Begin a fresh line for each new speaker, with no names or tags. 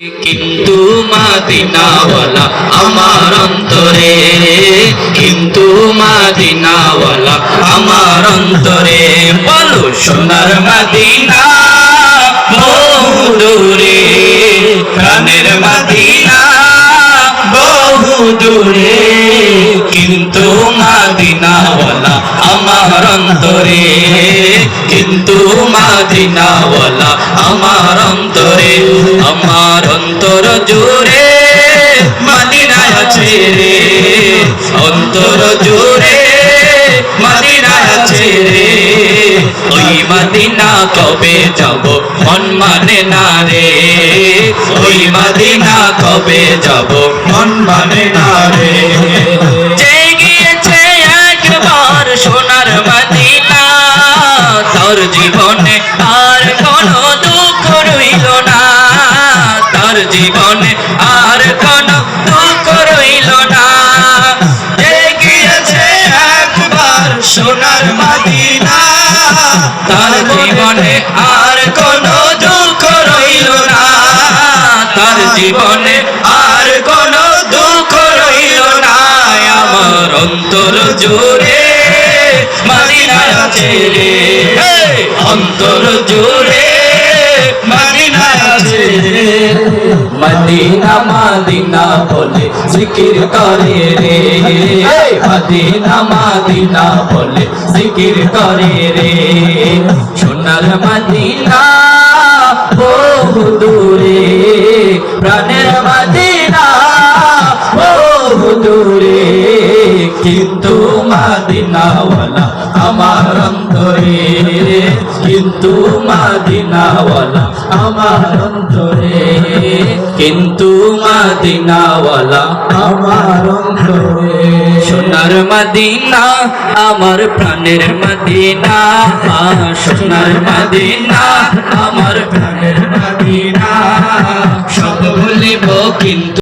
কিন্তু মাদিনাওয়ালা আমার অন্তরে কিন্তু মাদিনাওয়ালা আমার অন্তরে। বলো সোনার মাদিনা, বহু দূরে। প্রাণের মাদিনা, বহু দূরে। কিন্তু মাদিনাওয়ালা আমার অন্তরে। কিন্তু মাদিনাওয়ালা আমার জুড়ে মাদিনায় আছে রে। অন্তর জুড়ে মাদিনায় আছে রে। ওই মাদিনা কবে যাব, মন মানে না রে। ওই মাদিনা কবে যাব, মন মানে না রে। সোনার মাদিনা, তার জীবনে তার জীবনে আর কোনো দুঃখ রইল না। একবার সোনার মাদিনা। তার জীবনে আর কোনো দুঃখ রইল না। তার জীবনে আর কোনো দুঃখ রইল না। আমার অন্তর জুড়ে মাদিনায় আছে রে। অন্তর জুড়ে মদিনা মাদিনা বলে জিকির করে রে! মদিনা মাদিনা বলে জিকির করে রে। সোনার মদিনা বহু দূরে। প্রাণের মদিনা বহু দূরে। কিন্তু মাদিনাওয়ালা আমার অন্তরে। কিন্তু মাদিনাওয়ালা আমার অন্তরে। কিন্তু মাদিনাওয়ালা আমার অন্তরে। সোনার মদিনা, আমার প্রাণের মদিনা। সোনার মদিনা, আমার প্রাণের মদিনা। সব ভুলিব কিন্তু